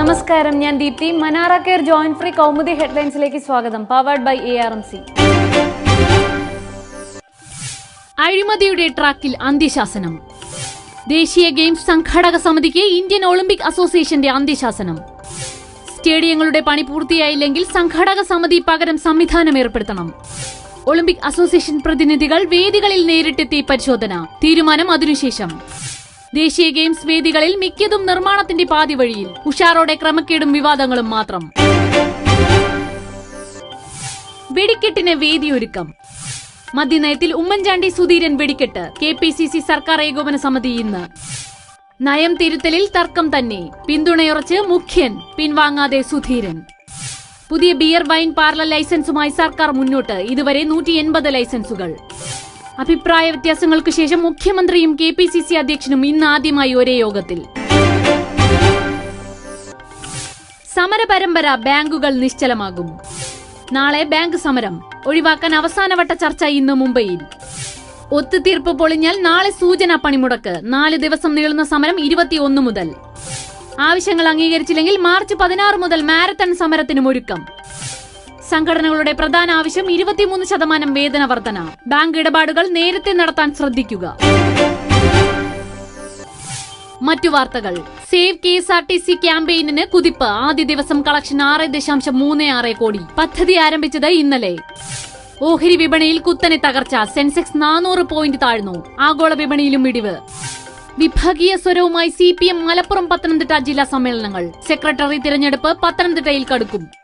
നമസ്കാരം ഞാൻ Deepthi. Manara care joint free Kaumudi ഹെഡ്ലൈൻസിലേക്ക് സ്വാഗതം powered by A R M C അഴിമതിയുടെ ട്രാക്കിൽ അന്ത്യശാസനം. ദേശീയ ഗെയിംസ് സംഘാടക സമിതിക്ക് ഇന്ത്യൻ ഒളിമ്പിക് അസോസിയേഷന്റെ അന്ത്യശാസനം. സ്റ്റേഡിയങ്ങളുടെ പണി പൂർത്തിയായില്ലെങ്കിൽ സംഘാടക സമിതി പകരം സംവിധാനം ഏർപ്പെടുത്തണം. ഒളിമ്പിക് അസോസിയേഷൻ പ്രതിനിധികൾ വേദികളിൽ നേരിട്ടെത്തി പരിശോധന. തീരുമാനം അതിനുശേഷം. ദേശീയ ഗെയിംസ് വേദികളിൽ മിക്കതും നിർമ്മാണത്തിന്റെ പാതി വഴിയിൽ ഉഷാറോടെ ക്രമക്കേടും വിവാദങ്ങളും മാത്രം. വെടിക്കെട്ടിന് വേദിയൊരുക്കം. മദ്യനയത്തിൽ ഉമ്മൻചാണ്ടി സുധീരൻ വെടിക്കെട്ട്. കെ പി സി സി സർക്കാർ ഏകോപന സമിതി ഇന്ന്. നയം തിരുത്തലിൽ തർക്കം തന്നെ. പിന്തുണയുറച്ച് മുഖ്യൻ പിൻവാങ്ങാതെ സുധീരൻ. പുതിയ ബിയർ വൈൻ പാർലർ ലൈസൻസുമായി സർക്കാർ മുന്നോട്ട്. ഇതുവരെ നൂറ്റി ലൈസൻസുകൾ. അഭിപ്രായ വ്യത്യാസങ്ങൾക്ക് ശേഷം മുഖ്യമന്ത്രിയും കെ പി സി സി അധ്യക്ഷനും ഇന്ന് ആദ്യമായി ഒരേ യോഗത്തിൽ. സമരപരമ്പര ബാങ്കുകൾ നിശ്ചലമാകും. നാളെ ബാങ്ക് സമരം. ഒഴിവാക്കാൻ അവസാനവട്ട ചർച്ച ഇന്ന് മുംബൈയിൽ. ഒത്തുതീർപ്പ് പൊളിഞ്ഞാൽ നാളെ സൂചന പണിമുടക്ക്. നാല് ദിവസം നീളുന്ന സമരം ഇരുപത്തിയൊന്ന് മുതൽ. ആവശ്യങ്ങൾ അംഗീകരിച്ചില്ലെങ്കിൽ മാർച്ച് പതിനാറ് മുതൽ മാരത്തൺ സമരത്തിനും ഒരുക്കം. സംഘടനകളുടെ പ്രധാന ആവശ്യം ഇരുപത്തിമൂന്ന് ശതമാനം വേതന വർധന. ബാങ്ക് ഇടപാടുകൾ നേരത്തെ നടത്താൻ ശ്രദ്ധിക്കുക. മറ്റു വാർത്തകൾ. Save K S R T C ക്യാമ്പയിനിന് കുതിപ്പ്. ആദ്യ ദിവസം കളക്ഷൻ ആറ് ദശാംശം മൂന്ന് ആറ് കോടി. പദ്ധതി ആരംഭിച്ചത് ഇന്നലെ. ഓഹരി വിപണിയിൽ കുത്തനെ തകർച്ച. സെൻസെക്സ് നാനൂറ് പോയിന്റ് താഴ്ന്നു. ആഗോള വിപണിയിലും ഇടിവ്. വിഭാഗീയ സ്വരവുമായി C P M Malappuram Pathanamthitta ജില്ലാ സമ്മേളനങ്ങൾ. സെക്രട്ടറി തിരഞ്ഞെടുപ്പ് പത്തനംതിട്ടയിൽ കടുക്കും.